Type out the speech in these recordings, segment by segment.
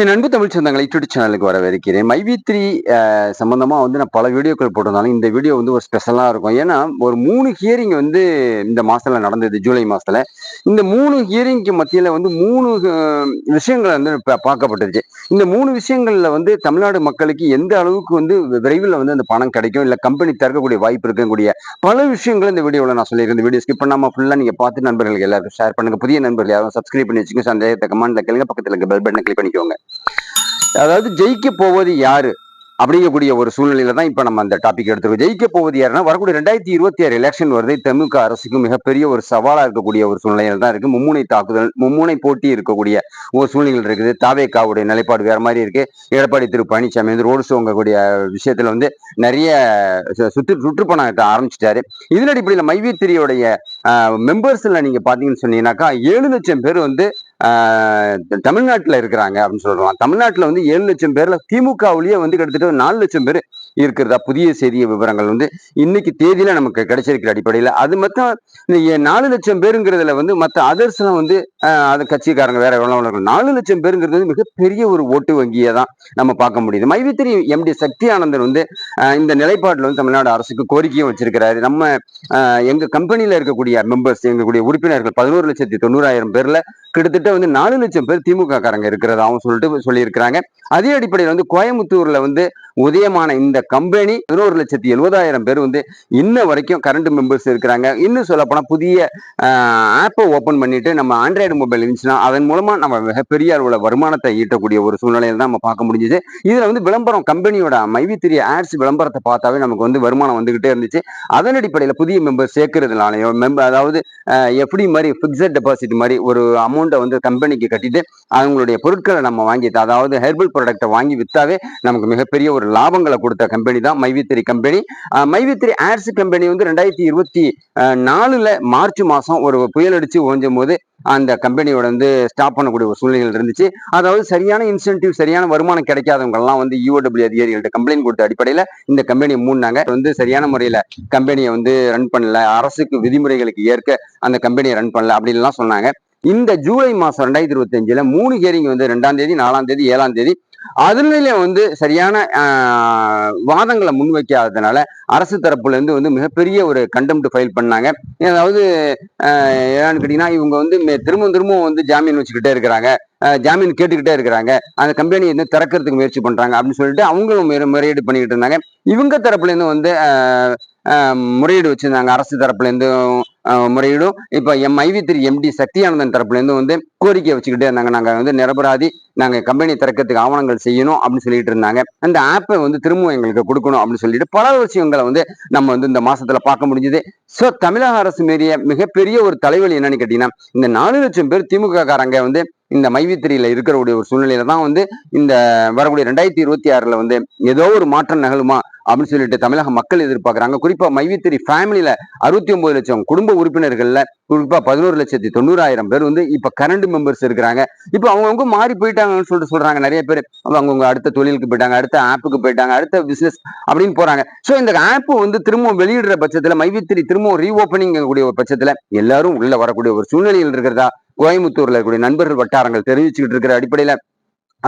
என் அன்பு தமிழ் சொந்தங்களை யூடியூப் சேனலுக்கு வரவேற்கிறேன். மைவி த்ரீ சம்மந்தமாக வந்து நான் பல வீடியோக்கள் போட்டிருந்தாலும் இந்த வீடியோ வந்து ஒரு ஸ்பெஷலாக இருக்கும். ஏன்னா ஒரு மூணு ஹியரிங் வந்து இந்த மாதத்தில் நடந்தது ஜூலை மாதத்தில் இந்த மூணு ஹியரிங்க்கு மத்தியில் வந்து மூணு விஷயங்கள் வந்து பார்க்கப்பட்டுருச்சு. இந்த மூணு விஷயங்களில் வந்து தமிழ்நாடு மக்களுக்கு எந்த அளவுக்கு வந்து விரைவில் வந்து அந்த பணம் கிடைக்கும்? இல்லை கம்பெனி திறக்கக்கூடிய வாய்ப்பு இருக்கக்கூடிய பல விஷயங்கள் இந்த வீடியோவில் நான் சொல்லியிருக்கேன் இந்த வீடியோ ஸ்கிப் பண்ணாமல் ஃபுல்லாக நீங்கள் பார்த்து நண்பர்களுக்கு எல்லாருக்கும் ஷேர் பண்ணுங்கள் புதிய நண்பர்கள் யாரும் சப்ஸ்கிரைப் பண்ணி வச்சுக்கோங்க. சந்தேகத்தை கமெண்ட்டில் கேளுங்க. பக்கத்தில் இருக்க பெல் பட்டனை கிளிக் பண்ணிக்கோங்க. அதாவது ஜெயிக்க போவது யாரு? அப்படிங்கக்கூடிய ஒரு சூழ்நிலையில தான் இப்போ நம்ம அந்த டாபிக் எடுத்துருக்கோம். ஜெயிக்க போவது யாருன்னா வரக்கூடிய ரெண்டாயிரத்தி இருபத்தி ஆறு எலெக்ஷன் வருது. தமிழக அரசுக்கு மிகப்பெரிய ஒரு சவாலா இருக்கக்கூடிய ஒரு சூழ்நிலையில தான் இருக்கு. மும்முனை தாக்குதல் மும்முனை போட்டி இருக்கக்கூடிய ஒரு சூழ்நிலை இருக்குது. தாவேக்காவுடைய நிலைப்பாடு வேற மாதிரி இருக்கு. எடப்பாடி திரு பழனிசாமி வந்து ரோடு சோங்கக்கூடிய விஷயத்துல வந்து நிறைய சு- சுற்று சுற்றுப்பணத்தை ஆரம்பிச்சிட்டாரு. இதன் அடிப்படையில் மைவித்திரியோடைய மெம்பர்ஸ்ல நீங்க பாத்தீங்கன்னு சொன்னீங்கன்னாக்கா ஏழு லட்சம் பேர் வந்து தமிழ்நாட்டில் இருக்கிறாங்க அப்படின்னு சொல்கிறோம் தமிழ்நாட்டில் வந்து ஏழு லட்சம் பேரில் திமுகவுலேயே வந்து கிட்டத்தட்ட ஒரு நாலு லட்சம் பேர் இருக்கிறதா? புதிய செய்திய விவரங்கள் வந்து இன்னைக்கு தேதியில நமக்கு கிடைச்சிருக்கிற அடிப்படையில. அது மொத்தம் நாலு லட்சம் பேருங்கிறதுல வந்து மற்ற அதர்ஸ் எல்லாம் வந்து அது கட்சிக்காரங்க வேற எவ்வளவு நாலு லட்சம் பேருங்கிறது வந்து மிகப்பெரிய ஒரு ஓட்டு வங்கியை தான் நம்ம பார்க்க முடியுது. மைவித்திரி எம்டி சக்தி ஆனந்தன் வந்து இந்த நிலைப்பாட்டில் வந்து தமிழ்நாடு அரசுக்கு கோரிக்கையும் வச்சிருக்கிறாரு. நம்ம ஆஹ் எங்க கம்பெனியில இருக்கக்கூடிய மெம்பர்ஸ் எங்களுடைய உறுப்பினர்கள் பதினோரு லட்சத்தி தொண்ணூறாயிரம் பேர்ல கிட்டத்தட்ட வந்து நாலு லட்சம் பேர் திமுக காரங்க இருக்கிறதாவும் சொல்லிட்டு சொல்லியிருக்கிறாங்க. அதே அடிப்படையில் வந்து கோயம்புத்தூர்ல வந்து உதயமான இந்த கம்பெனி பதினோரு லட்சத்தி எழுபதாயிரம் பேர் வந்து இன்ன வரைக்கும் கரண்ட் மெம்பர்ஸ் இருக்கிறாங்க. இன்னும் சொல்லப்போனால் புதிய ஆப்பை ஓப்பன் பண்ணிட்டு நம்ம ஆண்ட்ராய்டு மொபைல் இருந்துச்சுன்னா அதன் மூலமா நம்ம மிகப்பெரிய அளவில் வருமானத்தை ஈட்டக்கூடிய ஒரு சூழ்நிலையில தான் நம்ம பார்க்க முடிஞ்சுது. இதுல வந்து விளம்பரம் கம்பெனியோட மைவித்திரிய ஆட்ஸ் விளம்பரத்தை பார்த்தாவே நமக்கு வந்து வருமானம் வந்துகிட்டே இருந்துச்சு. அதன் அடிப்படையில் புதிய மெம்பர் சேர்க்கறதுனாலயோ மெம்பர் அதாவது எப்படி மாதிரி ஃபிக்ஸட் டெபாசிட் மாதிரி ஒரு அமௌண்ட்டை வந்து கம்பெனிக்கு கட்டிட்டு அவங்களுடைய பொருட்களை நம்ம வாங்கி அதாவது ஹெர்பல் ப்ராடக்ட்டை வாங்கி வித்தாவே நமக்கு மிகப்பெரிய ஒரு லாபங்களை கொடுத்த கம்பெனி தான் மைவித்திரி கம்பெனி மைவித்திரி ஏர்ஸ் கம்பெனி வந்து ரெண்டாயிரத்தி இருபத்தி நாலுல மார்ச் மாசம் ஒரு புயல் அடிச்சு ஓஞ்சும் போது அந்த கம்பெனியோட வந்து ஸ்டாப் பண்ணக்கூடிய ஒரு சூழ்நிலைகள் இருந்துச்சு. அதாவது சரியான இன்சென்டிவ் சரியான வருமானம் கிடைக்காதவங்கலாம் வந்து யூஓடபிள்யூ அதிகாரிகள்ட்ட கம்ப்ளைண்ட் கொடுத்த அடிப்படையில் இந்த கம்பெனியை மூடினாங்க. வந்து சரியான முறையில் கம்பெனியை வந்து ரன் பண்ணல. அரசுக்கு விதிமுறைகளுக்கு ஏற்க அந்த கம்பெனியை ரன் பண்ணல அப்படின்லாம் சொன்னாங்க. இந்த ஜூலை மாதம் ரெண்டாயிரத்தி இருபத்தஞ்சில் மூணு ஹியரிங் வந்து ரெண்டாம் தேதி நாலாம் தேதி ஏழாம் தேதி அதுல வந்து சரியான ஆஹ், வாதங்களை முன்வைக்காததுனால அரசு தரப்புல இருந்து வந்து மிகப்பெரிய ஒரு கண்டெம்ட் ஃபைல் பண்ணாங்க. அதாவது ஆஹ், என்னன்னு கேட்டீங்கன்னா இவங்க வந்து திரும்ப திரும்பவும் திரும்பவும் வந்து ஜாமீன் வச்சுக்கிட்டே இருக்கிறாங்க. ஜாமீன் கேட்டுக்கிட்டே இருக்கிறாங்க. அந்த கம்பெனி வந்து திறக்கிறதுக்கு முயற்சி பண்றாங்க அப்படின்னு சொல்லிட்டு அவங்களும் முறையீடு பண்ணிக்கிட்டு இருந்தாங்க. இவங்க தரப்புல இருந்து வந்து ஆஹ், ஆஹ், முறையீடு வச்சிருந்தாங்க. அரசு தரப்புல இருந்து முறையீடும். இப்ப M I V Thiru M D Sakthiyanandan தரப்புல இருந்து வந்து கோரிக்கை வச்சுக்கிட்டே இருந்தாங்க. நாங்க வந்து நிரபராதி நாங்க கம்பெனி திறக்கிறதுக்கு ஆவணங்கள் செய்யணும் அப்படின்னு சொல்லிட்டு இருந்தாங்க. அந்த ஆப்பை வந்து திரும்பவும் எங்களுக்கு கொடுக்கணும் அப்படின்னு சொல்லிட்டு பல விஷயங்களை வந்து நம்ம வந்து இந்த மாசத்துல பார்க்க முடிஞ்சது. சோ தமிழக அரசு மீறிய மிகப்பெரிய ஒரு தலைவலி என்னன்னு கேட்டீங்கன்னா இந்த நாலு லட்சம் பேர் திமுக காரங்க வந்து இந்த மைவித்திரியில இருக்கிறக்கூடிய ஒரு சூழ்நிலையில தான் வந்து இந்த வரக்கூடிய ரெண்டாயிரத்தி இருபத்தி ஆறுல வந்து ஏதோ ஒரு மாற்றம் நகலுமா அப்படின்னு சொல்லிட்டு தமிழக மக்கள் எதிர்பார்க்குறாங்க. குறிப்பா மைவித்திரி ஃபேமிலியில அறுபத்தி ஒன்பது லட்சம் குடும்ப உறுப்பினர்கள்ல குறிப்பா பதினோரு லட்சத்தி தொண்ணூறாயிரம் பேர் வந்து இப்ப கரண்ட் மெம்பர்ஸ் இருக்கிறாங்க. இப்போ அவங்கவுங்க மாறி போயிட்டாங்கன்னு சொல்லிட்டு சொல்றாங்க நிறைய பேர். அவங்கவுங்க அடுத்த தொழிலுக்கு போயிட்டாங்க அடுத்த ஆப்புக்கு போயிட்டாங்க அடுத்த பிசினஸ் அப்படின்னு போறாங்க. சோ இந்த ஆப் வந்து திரும்பவும் வெளியிடுற பட்சத்துல மைவித்திரி திரும்பவும் ரீஓப்பனிங் கூடிய ஒரு பட்சத்துல எல்லாரும் உள்ள வரக்கூடிய ஒரு சூழ்நிலையில் இருக்கிறதா? கோயம்புத்தூர்ல இருக்கக்கூடிய நண்பர்கள் வட்டாரங்கள் தெரிவிச்சுக்கிட்டு இருக்கிற அடிப்படையில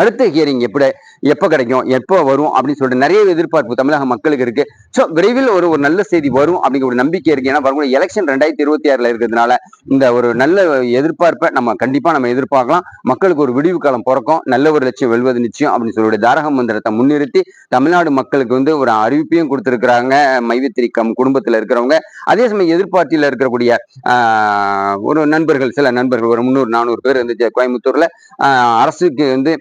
அடுத்த ஹியரிங் எப்படி எப்போ கிடைக்கும் எப்போ வரும் அப்படின்னு சொல்லிட்டு நிறைய எதிர்பார்ப்பு தமிழக மக்களுக்கு இருக்கு. ஸோ விரைவில் ஒரு ஒரு நல்ல செய்தி வரும் அப்படிங்கிற ஒரு நம்பிக்கை இருக்கு. ஏன்னா வரக்கூடிய எலெக்ஷன் ரெண்டாயிரத்தி இருபத்தி ஆறுல இருக்கிறதுனால இந்த ஒரு நல்ல எதிர்பார்ப்பை நம்ம கண்டிப்பா நம்ம எதிர்பார்க்கலாம். மக்களுக்கு ஒரு விடிவு காலம் பிறக்கும் நல்ல ஒரு லட்சியம் வெல்வது நிச்சயம் அப்படின்னு சொல்லி தாரக மந்திரத்தை முன்னிறுத்தி தமிழ்நாடு மக்களுக்கு வந்து ஒரு அறிவிப்பையும் கொடுத்துருக்குறாங்க. மைவித்திரி கம் குடும்பத்தில் இருக்கிறவங்க. அதே சமயம் எதிர்பார்ட்டியில் இருக்கக்கூடிய ஒரு நண்பர்கள் சில நண்பர்கள் ஒரு முந்நூறு நானூறு பேர் வந்து கோயம்புத்தூர்ல அரசுக்கு வந்து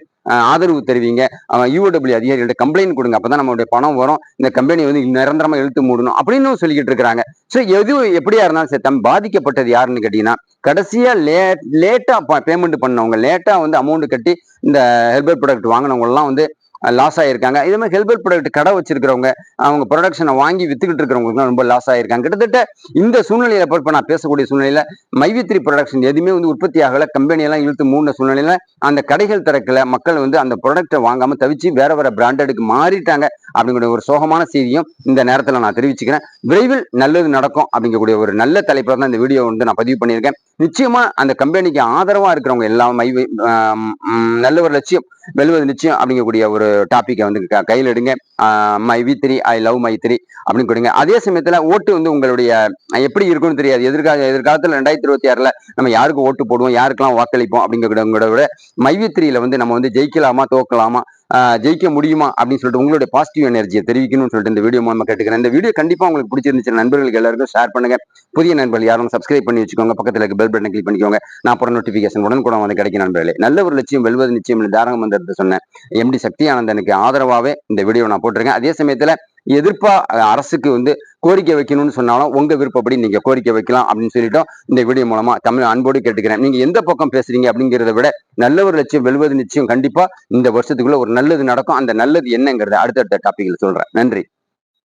ஆதரவு தெரிவிங்க. யூஓடபிள்யூ அதிகாரிகள்ட்ட கம்ப்ளைண்ட் கொடுங்க. அப்பதான் நம்மளுடைய பணம் வரும். இந்த கம்பெனி வந்து நிரந்தரமா இழுத்து மூடணும் அப்படின்னு சொல்லிக்கிட்டு இருக்கிறாங்க. ஸோ எது எப்படியா இருந்தாலும் சரி தம் பாதிக்கப்பட்டது யாருன்னு கேட்டீங்கன்னா கடைசியா லே லேட்டா பேமெண்ட் பண்ணவங்க லேட்டா வந்து அமௌண்ட் கட்டி இந்த ஹெர்பல் ப்ராடக்ட் வாங்கினவங்க எல்லாம் வந்து லாஸ் ஆகியிருக்காங்க இதே மாதிரி ஹெல்பர் ப்ராடக்ட் கடை வச்சிருக்கிறவங்க அவங்க ப்ரொடக்ஷனை வாங்கி வித்துக்கிட்டு இருக்கிறவங்களுக்கு ரொம்ப லாஸ் ஆகியிருக்காங்க கிட்டத்தட்ட இந்த சூழ்நிலையில இப்போ நான் பேசக்கூடிய சூழ்நிலையில மைவித்ரி ப்ரொடக்ஷன் எதுவுமே வந்து உற்பத்தி ஆகல. கம்பெனியெல்லாம் இழுத்து மூடின சூழ்நிலையில அந்த கடைகள் திறக்கல. மக்கள் வந்து அந்த ப்ராடக்ட்டை வாங்காம தவிச்சு வேற வேற பிராண்டடுக்கு மாறிட்டாங்க அப்படிங்கிற ஒரு சோகமான செய்தியும் இந்த நேரத்தில் நான் தெரிவிச்சுக்கிறேன். விரைவில் நல்லது நடக்கும் அப்படிங்கக்கூடிய ஒரு நல்ல தலைப்பில் தான் இந்த வீடியோ வந்து நான் பதிவு பண்ணியிருக்கேன். நிச்சயமா அந்த கம்பெனிக்கு ஆதரவா இருக்கிறவங்க எல்லாம் மை நல்ல ஒரு லட்சியம் வெல்வது நிச்சயம் அப்படிங்கக்கூடிய ஒரு டாப்பிக்கை வந்து கையில் எடுங்க. My V three I love my three அப்படின்னு கொடுங்க. அதே சமயத்துல ஓட்டு வந்து உங்களுடைய எப்படி இருக்கும்னு தெரியாது. எதிர்கால எதிர்காலத்தில் ரெண்டாயிரத்தி இருபத்தி ஆறுல நம்ம யாருக்கு ஓட்டு போடுவோம் யாருக்கெல்லாம் வாக்களிப்போம் அப்படிங்கிறத விட மைவி த்ரீல வந்து நம்ம வந்து ஜெயிக்கலாமா தோக்கலாமா ஜெயிக்க முடியுமா அப்படின்னு சொல்லிட்டு உங்களுடைய பாசிட்டிவ் எனர்ஜியை தெரிவிக்கணும்னு சொல்லிட்டு இந்த வீடியோ மூலமாக கேட்டுக்கிறேன். இந்த வீடியோ கண்டிப்பா உங்களுக்கு பிடிச்சிருந்துச்சு நண்பர்களுக்கு எல்லாருக்கும் ஷேர் பண்ணுங்க. புதிய நண்பர்கள் யாரும் சப்ஸ்கிரைப் பண்ணி வச்சுக்கோங்க. பக்கத்துல இருக்க பெல் பட்டன் கிளிக் பண்ணிக்கோங்க. நான் அப்புறம் நோட்டிஃபிகேஷன் உடன் கூட வந்து கிடைக்கும் நண்பர்களே. நல்ல ஒரு லட்சியம் வெல்வது நிச்சயம் தாரகம் வந்தது சொன்னேன். எம்டி சக்தி ஆனந்தனுக்கு ஆதரவாகவே இந்த வீடியோ நான் போட்டிருக்கேன். அதே சமயத்துல எதிர்ப்பா அரசுக்கு வந்து கோரிக்கை வைக்கணும்னு சொன்னாலும் உங்க விருப்பப்படி நீங்க கோரிக்கை வைக்கலாம் அப்படின்னு சொல்லிட்டோம். இந்த வீடியோ மூலமா தமிழ் அன்போடு கேட்டுக்கிறேன். நீங்க எந்த பக்கம் பேசுறீங்க அப்படிங்கிறத விட நல்ல ஒரு லட்சியம் வெல்வது நிச்சயம் கண்டிப்பா இந்த வருஷத்துக்குள்ள ஒரு நல்லது நடக்கும். அந்த நல்லது என்னங்கிறத அடுத்தடுத்த டாபிக்ல சொல்றேன். நன்றி.